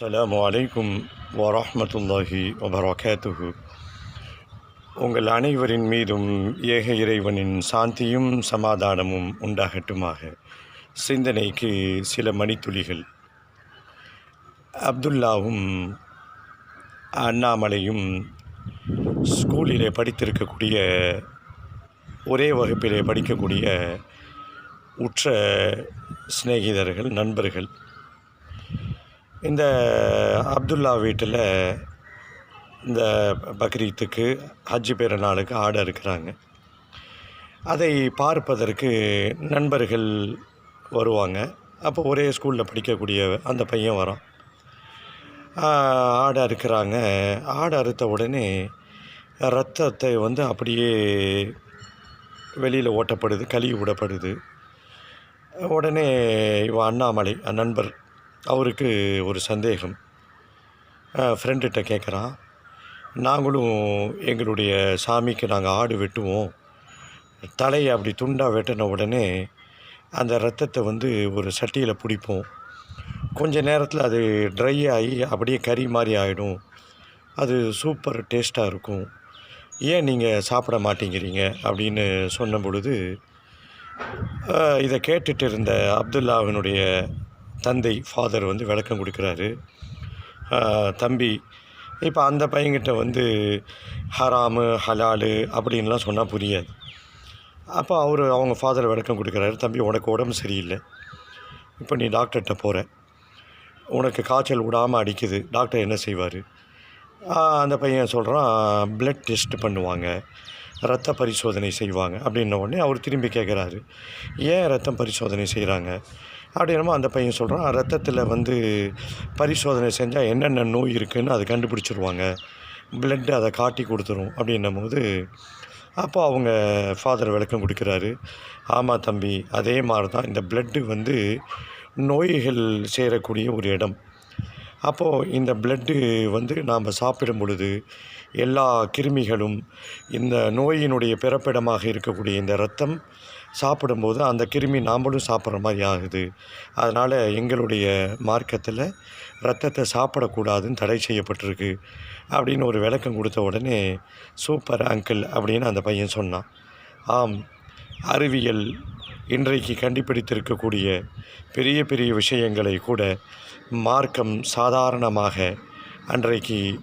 அஸ்லாம் அலைக்கும் வரமத்துல்லாஹி வபரகாத்துஹு உங்கள் அனைவரின் மீதும் ஏக இறைவனின் சாந்தியும் சமாதானமும் உண்டாகட்டுமாக. சிந்தனைக்கு சில மணித்துளிகள். அப்துல்லாவும் அண்ணாமலையும் ஸ்கூலிலே படித்திருக்கக்கூடிய ஒரே வகுப்பிலே படிக்கக்கூடிய உற்ற சிநேகிதர்கள் நண்பர்கள். இந்த அப்துல்லா வீட்டில் இந்த பக்ரீத்துக்கு ஹஜ்ஜி பெருநாளுக்கு ஆடை இருக்கிறாங்க அதை பார்ப்பதற்கு நண்பர்கள் வருவாங்க. அப்போ ஒரே ஸ்கூலில் படிக்கக்கூடிய அந்த பையன் வரான். ஆடை அறுக்கிறாங்க. ஆடை அறுத்த உடனே ரத்தத்தை வந்து அப்படியே வெளியில் ஓட்டப்படுது கழுவி விடப்படுது. உடனே இவன் அண்ணாமலை நண்பர் அவருக்கு ஒரு சந்தேகம். ஃப்ரெண்டுகிட்ட கேட்குறான் நாங்களும் எங்களுடைய சாமிக்கு நாங்கள் ஆடு வெட்டுவோம். தலையை அப்படி துண்டாக வெட்டின உடனே அந்த ரத்தத்தை வந்து ஒரு சட்டியில் பிடிப்போம். கொஞ்ச நேரத்தில் அது ட்ரை ஆகி அப்படியே கறி மாதிரி ஆகிடும் அது சூப்பர் டேஸ்ட்டாக இருக்கும். ஏன் நீங்கள் சாப்பிட மாட்டேங்கிறீங்க? அப்படின்னு சொன்ன பொழுது இதை கேட்டுட்டு இருந்த அப்துல்லாவினுடைய தந்தை ஃபாதர் வந்து விளக்கம் கொடுக்குறாரு. தம்பி இப்போ அந்த பையன்கிட்ட வந்து ஹராமு ஹலாலு அப்படின்லாம் சொன்னால் புரியாது. அப்போ அவர் அவங்க ஃபாதர் விளக்கம் கொடுக்குறாரு. தம்பி உனக்கு உடம்பு சரியில்லை. இப்போ நீ டாக்டர்கிட்ட போகிற உனக்கு காய்ச்சல் விடாமல் அடிக்குது. டாக்டர் என்ன செய்வார்? அந்த பையன் சொல்கிறான் பிளட் டெஸ்ட் பண்ணுவாங்க. ரத்த பரிசோதனை செய்வாங்க. அப்படின்ன உடனே அவர் திரும்பி கேட்குறாரு ஏன் ரத்தம் பரிசோதனை செய்கிறாங்க அப்படின்னமோ அந்த பையன் சொல்கிறான் ரத்தத்தில் வந்து பரிசோதனை செஞ்சால் என்னென்ன நோய் இருக்குதுன்னு அதை கண்டுபிடிச்சிருவாங்க. பிளட்டு அதை காட்டி கொடுத்துரும். அப்படின்னும் போது அப்போ அவங்க ஃபாதர் விளக்கம் கொடுக்குறாரு. ஆமாம் தம்பி அதே மாதிரி தான் இந்த பிளட்டு வந்து நோய்கள் சேரக்கூடிய ஒரு இடம். அப்போது இந்த பிளட்டு வந்து நாம் சாப்பிடும் பொழுது எல்லா கிருமிகளும் இந்த நோயினுடைய பிறப்பிடமாக இருக்கக்கூடிய இந்த ரத்தம் சாப்பிடும்போது அந்த கிருமி நாமளும் சாப்பிட்ற மாதிரி ஆகுது. அதனால் எங்களுடைய மார்க்கத்தில் ரத்தத்தை சாப்பிடக்கூடாதுன்னு தடை செய்யப்பட்டிருக்கு அப்படின்னு ஒரு விளக்கம் கொடுத்த உடனே சூப்பர் அங்கிள் அப்படின்னு அந்த பையன் சொன்னான். ஆம் அறிவியல் இன்றைக்கு கண்டுபிடித்திருக்கக்கூடிய பெரிய பெரிய விஷயங்களை கூட மார்க்கம் சாதாரணமாக அன்றைக்கு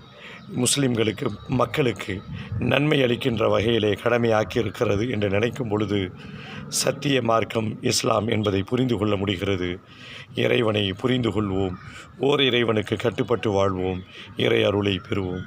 முஸ்லிம்களுக்கு மக்களுக்கு நன்மை அளிக்கின்ற வகையிலே கடமையாக்கி இருக்கிறது என்று நினைக்கும் பொழுது சத்திய மார்க்கம் இஸ்லாம் என்பதை புரிந்து கொள்ள முடிகிறது. இறைவனை புரிந்து கொள்வோம். ஓர் இறைவனுக்கு கட்டுப்பட்டு வாழ்வோம். இறை அருளை பெறுவோம்.